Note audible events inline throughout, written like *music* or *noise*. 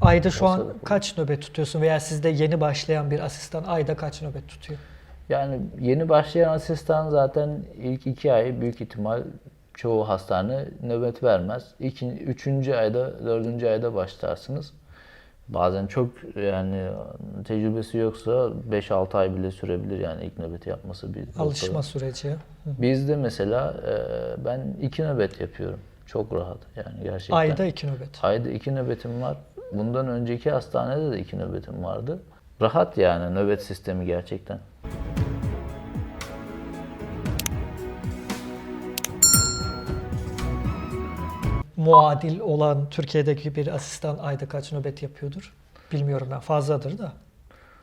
Ayda şu an kaç nöbet tutuyorsun veya sizde yeni başlayan bir asistan ayda kaç nöbet tutuyor? Yani yeni başlayan asistan zaten ilk iki ay büyük ihtimal çoğu hastane nöbet vermez. İki, üçüncü ayda, dördüncü ayda başlarsınız. Bazen çok yani tecrübesi yoksa 5-6 ay bile sürebilir yani ilk nöbeti yapması bir. Alışma süreci. Hı. Bizde mesela e, ben iki nöbet yapıyorum. Çok rahat yani gerçekten. Ayda iki nöbet. Ayda iki nöbetim var. Bundan önceki hastanede de iki nöbetim vardı. Rahat yani nöbet sistemi gerçekten. Muadil olan Türkiye'deki bir asistan ayda kaç nöbet yapıyordur? Bilmiyorum ben. Fazladır da.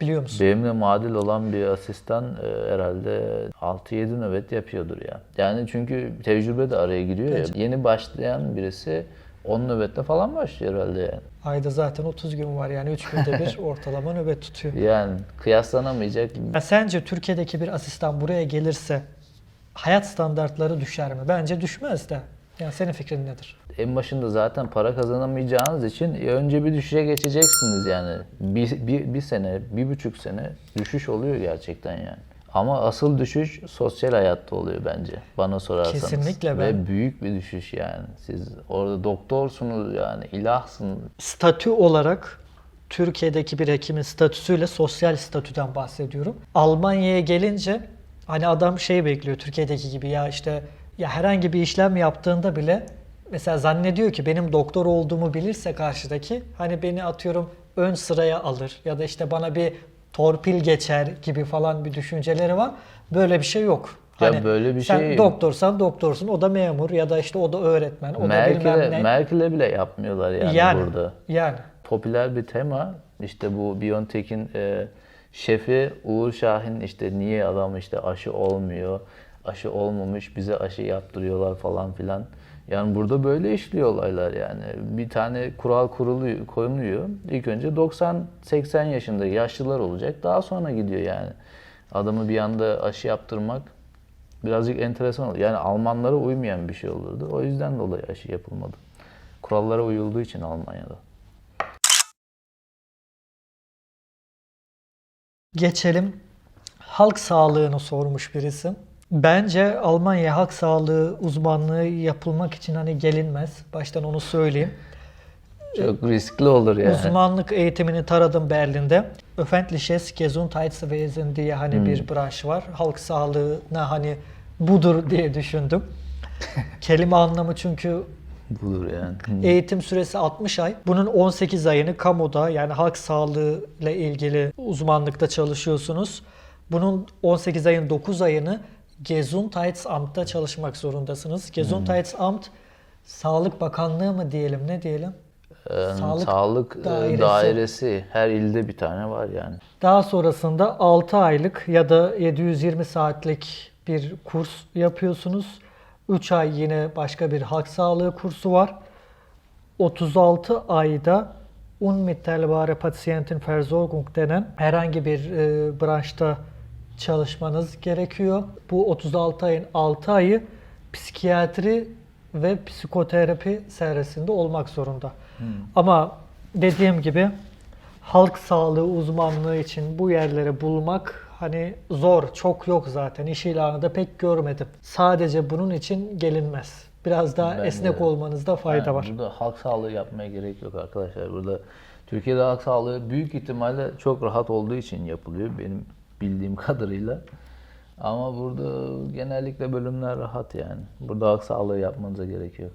Biliyor musun? Benimle muadil olan bir asistan e, herhalde 6-7 nöbet yapıyordur ya. Yani çünkü tecrübe de araya giriyor ya. Tecrübe. Yeni başlayan birisi 10 nöbette falan başlıyor herhalde yani. Ayda zaten 30 gün var yani 3 günde bir *laughs* ortalama nöbet tutuyor. Yani kıyaslanamayacak. Ya sence Türkiye'deki bir asistan buraya gelirse hayat standartları düşer mi? Bence düşmez de. Yani senin fikrin nedir? En başında zaten para kazanamayacağınız için e, önce bir düşüşe geçeceksiniz yani. Bir, bir, bir sene, bir buçuk sene düşüş oluyor gerçekten yani. Ama asıl düşüş sosyal hayatta oluyor bence bana sorarsanız. Kesinlikle Ve ben- büyük bir düşüş yani. Siz orada doktorsunuz yani ilahsınız. statü olarak Türkiye'deki bir hekimin statüsüyle sosyal statüden bahsediyorum. Almanya'ya gelince hani adam şey bekliyor Türkiye'deki gibi ya işte ya herhangi bir işlem yaptığında bile mesela zannediyor ki benim doktor olduğumu bilirse karşıdaki hani beni atıyorum ön sıraya alır ya da işte bana bir torpil geçer gibi falan bir düşünceleri var. Böyle bir şey yok. Ya Hani böyle bir sen şey- doktorsan doktorsun, o da memur ya da işte o da öğretmen, o da bilmem Merkel'e, ne. Merkel'e bile yapmıyorlar yani, yani, burada. yani. popüler bir tema. İşte bu BioNTech'in e, şefi Uğur Şahin işte niye adam işte aşı olmuyor, aşı olmamış bize aşı yaptırıyorlar falan filan. Yani burada böyle işliyor olaylar yani. Bir tane kural kuruluyor, koyuluyor. İlk önce 90-80 yaşında yaşlılar olacak. Daha sonra gidiyor yani. Adamı bir anda aşı yaptırmak birazcık enteresan oldu. Yani Almanlara uymayan bir şey olurdu. O yüzden dolayı aşı yapılmadı. Kurallara uyulduğu için Almanya'da. Geçelim. Halk sağlığını sormuş birisi. Bence Almanya halk sağlığı uzmanlığı yapılmak için hani gelinmez. Baştan onu söyleyeyim. Çok riskli olur yani. Uzmanlık eğitimini taradım Berlin'de. Öffentliches Gesundheitswesen diye hani bir branş var. Halk sağlığına hani budur diye düşündüm. *laughs* Kelime anlamı çünkü Budur yani. Eğitim süresi 60 ay. Bunun 18 ayını kamuda yani halk sağlığı ile ilgili uzmanlıkta çalışıyorsunuz. Bunun 18 ayın 9 ayını Gesundheitsamt'ta çalışmak zorundasınız. Gesundheitsamt Sağlık Bakanlığı mı diyelim ne diyelim? Ee, Sağlık Sağlık e, dairesi. dairesi. her ilde bir tane var yani. Daha sonrasında 6 aylık ya da 720 saatlik bir kurs yapıyorsunuz. 3 ay yine başka bir halk sağlığı kursu var. 36 ayda unmittelbare Patientenversorgung denen herhangi bir e, branşta çalışmanız gerekiyor. Bu 36 ayın 6 ayı psikiyatri ve psikoterapi servisinde olmak zorunda. Ama dediğim gibi halk sağlığı uzmanlığı için bu yerleri bulmak hani zor, çok yok zaten. İş ilanı da pek görmedim. Sadece bunun için gelinmez. Biraz daha Bence esnek de. olmanızda fayda Yani var. Burada halk sağlığı yapmaya gerek yok arkadaşlar. Burada Türkiye'de halk sağlığı büyük ihtimalle çok rahat olduğu için yapılıyor benim bildiğim *laughs* kadarıyla. Ama burada genellikle bölümler rahat yani. Burada halk sağlığı yapmanıza gerek yok.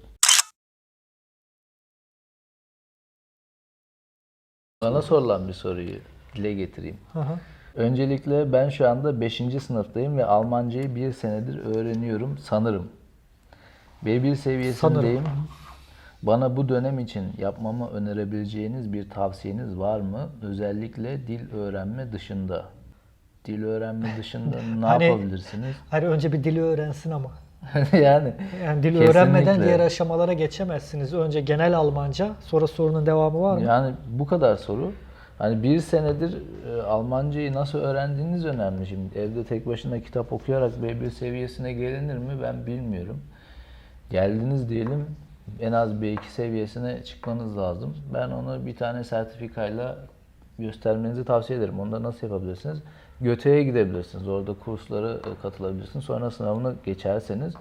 Bana sorulan bir soruyu dile getireyim. Hı hı. Öncelikle ben şu anda 5. sınıftayım ve Almancayı bir senedir öğreniyorum sanırım. B1 seviyesindeyim. Bana bu dönem için yapmamı önerebileceğiniz bir tavsiyeniz var mı? Özellikle dil öğrenme dışında. Dil öğrenme dışında ne Hani- yapabilirsiniz? Hani önce bir dili öğrensin ama. *laughs* yani Yani dil Kesinlikle. öğrenmeden diğer aşamalara geçemezsiniz. Önce genel Almanca, sonra sorunun devamı var mı? Yani bu kadar soru. Hani bir senedir e, Almancayı nasıl öğrendiğiniz önemli şimdi. Evde tek başına kitap okuyarak B1 seviyesine gelinir mi ben bilmiyorum. Geldiniz diyelim. en az B2 seviyesine çıkmanız lazım. Ben onu bir tane sertifikayla göstermenizi tavsiye ederim. Onu da nasıl yapabilirsiniz? GÖTE'ye gidebilirsiniz. Orada kurslara e, katılabilirsiniz. Sonra sınavını geçerseniz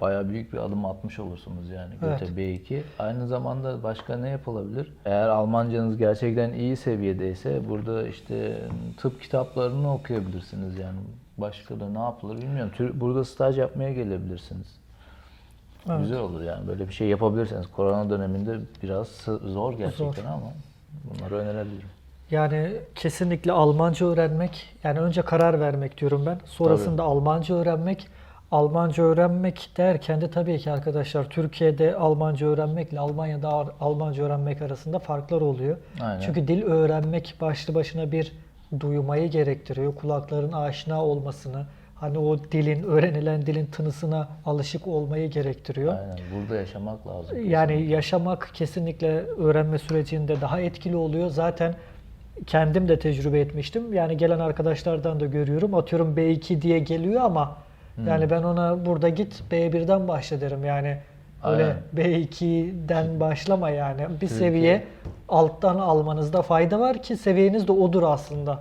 bayağı büyük bir adım atmış olursunuz yani Evet. GÖTE B2. Aynı zamanda başka ne yapılabilir? Eğer Almancanız gerçekten iyi seviyedeyse burada işte tıp kitaplarını okuyabilirsiniz yani. Başka da ne yapılır bilmiyorum. Burada staj yapmaya gelebilirsiniz. Evet. Güzel olur yani böyle bir şey yapabilirseniz. Korona döneminde biraz zor gerçekten Zor. ama bunları önerebilirim. Yani kesinlikle Almanca öğrenmek, yani önce karar vermek diyorum ben. Sonrasında Almanca öğrenmek. Almanca öğrenmek derken de tabii ki arkadaşlar Türkiye'de Almanca öğrenmekle Almanya'da Almanca öğrenmek arasında farklar oluyor. Aynen. Çünkü dil öğrenmek başlı başına bir duymayı gerektiriyor. Kulakların aşina olmasını, hani o dilin, öğrenilen dilin tınısına alışık olmayı gerektiriyor. Aynen burada yaşamak lazım. Yani yaşamak kesinlikle öğrenme sürecinde daha etkili oluyor. Zaten kendim de tecrübe etmiştim. Yani gelen arkadaşlardan da görüyorum. Atıyorum B2 diye geliyor ama Hmm. yani ben ona burada git B1'den başla derim. Yani öyle Aynen. B2'den başlama yani. Bir Türkiye- seviye alttan almanızda fayda var ki seviyeniz de odur aslında.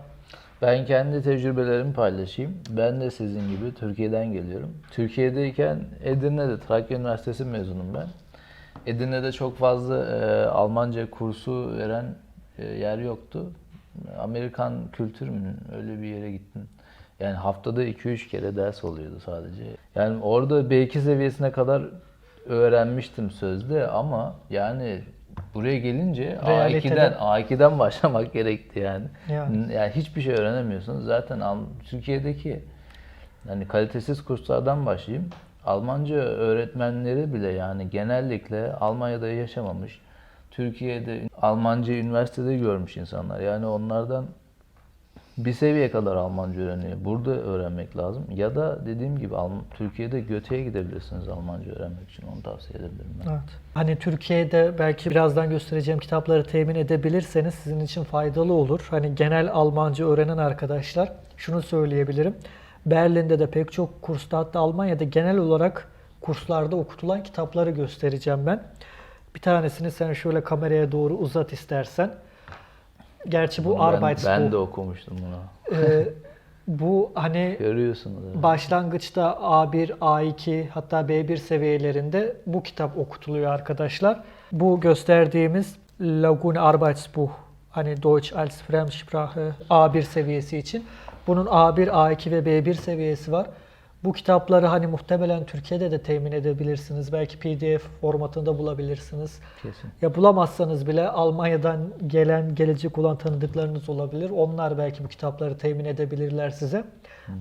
Ben kendi tecrübelerimi paylaşayım. Ben de sizin gibi Türkiye'den geliyorum. Türkiye'deyken Edirne'de, Trakya Üniversitesi mezunum ben. Edirne'de çok fazla e, Almanca kursu veren e, yer yoktu. Amerikan kültür mü öyle bir yere gittim. Yani haftada 2-3 kere ders oluyordu sadece. Yani orada B2 seviyesine kadar öğrenmiştim sözde ama yani buraya gelince Realitede- A2'den A2'den *laughs* başlamak gerekti yani. Yani. Yani hiçbir şey öğrenemiyorsunuz. Zaten Türkiye'deki hani kalitesiz kurslardan başlayayım. Almanca öğretmenleri bile yani genellikle Almanya'da yaşamamış. Türkiye'de Almanca üniversitede görmüş insanlar. Yani onlardan bir seviye kadar Almanca öğreniyor. Burada öğrenmek lazım. Ya da dediğim gibi Türkiye'de GÖTE'ye gidebilirsiniz Almanca öğrenmek için. Onu tavsiye edebilirim ben. Evet. Hani Türkiye'de belki birazdan göstereceğim kitapları temin edebilirseniz sizin için faydalı olur. Hani genel Almanca öğrenen arkadaşlar şunu söyleyebilirim. Berlin'de de pek çok kursta hatta Almanya'da genel olarak kurslarda okutulan kitapları göstereceğim ben. Bir tanesini sen şöyle kameraya doğru uzat istersen. Gerçi bu Bunu ben, Arbeitsbuch. ben de okumuştum bunu. Ee, *laughs* bu hani Görüyorsunuz. evet. Başlangıçta A1, A2 hatta B1 seviyelerinde bu kitap okutuluyor arkadaşlar. Bu gösterdiğimiz Lagune Arbeitsbuch hani Deutsch als Fremdsprache A1 seviyesi için. Bunun A1, A2 ve B1 seviyesi var. Bu kitapları hani muhtemelen Türkiye'de de temin edebilirsiniz. Belki PDF formatında bulabilirsiniz. Kesin. Ya bulamazsanız bile Almanya'dan gelen, gelecek olan tanıdıklarınız olabilir. Onlar belki bu kitapları temin edebilirler size.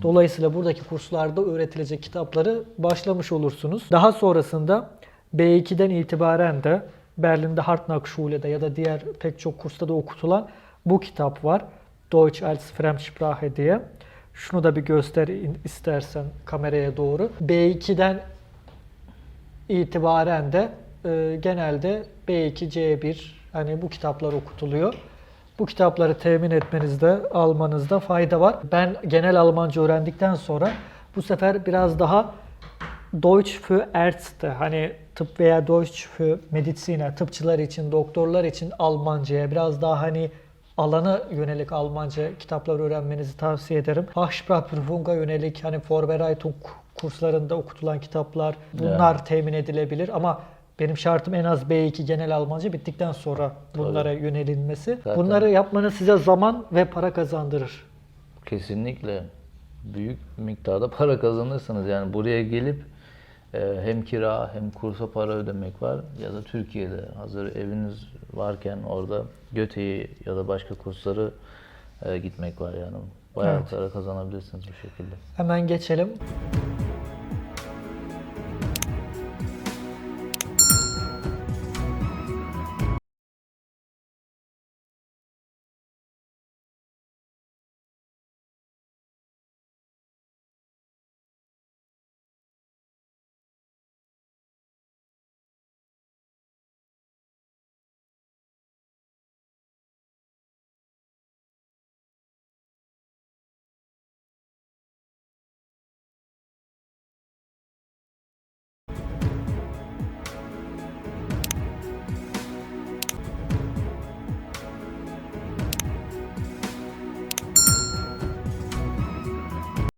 Dolayısıyla buradaki kurslarda öğretilecek kitapları başlamış olursunuz. Daha sonrasında B2'den itibaren de Berlin'de Hartnackschulede ya da diğer pek çok kursta da okutulan bu kitap var. Deutsch als Fremdsprache diye. Şunu da bir göster istersen kameraya doğru. B2'den itibaren de e, genelde B2, C1 hani bu kitaplar okutuluyor. Bu kitapları temin etmenizde, almanızda fayda var. Ben genel Almanca öğrendikten sonra bu sefer biraz daha Deutsch für Ärzte hani tıp veya Deutsch für Mediziner, tıpçılar için, doktorlar için Almanca'ya biraz daha hani alana yönelik Almanca kitaplar öğrenmenizi tavsiye ederim. Fachsprachprüfung'a yönelik hani Vorbereitung kurslarında okutulan kitaplar bunlar temin edilebilir ama benim şartım en az B2 genel Almanca bittikten sonra bunlara yönelilmesi. Zaten- Bunları yapmanız size zaman ve para kazandırır. Kesinlikle büyük miktarda para kazanırsınız. Yani buraya gelip hem kira hem kursa para ödemek var ya da Türkiye'de hazır eviniz varken orada GÖTE'yi ya da başka kursları e, gitmek var yani. Bayağı Evet. para kazanabilirsiniz bu şekilde. Hemen geçelim.